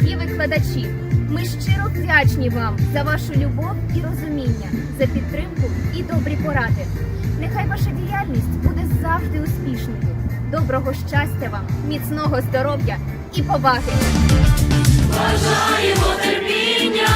дорогі викладачі. Ми щиро вдячні вам за вашу любов і розуміння, за підтримку і добрі поради. Нехай ваша діяльність буде завжди успішною. Доброго щастя вам, міцного здоров'я і поваги! Бажаємо терпіння.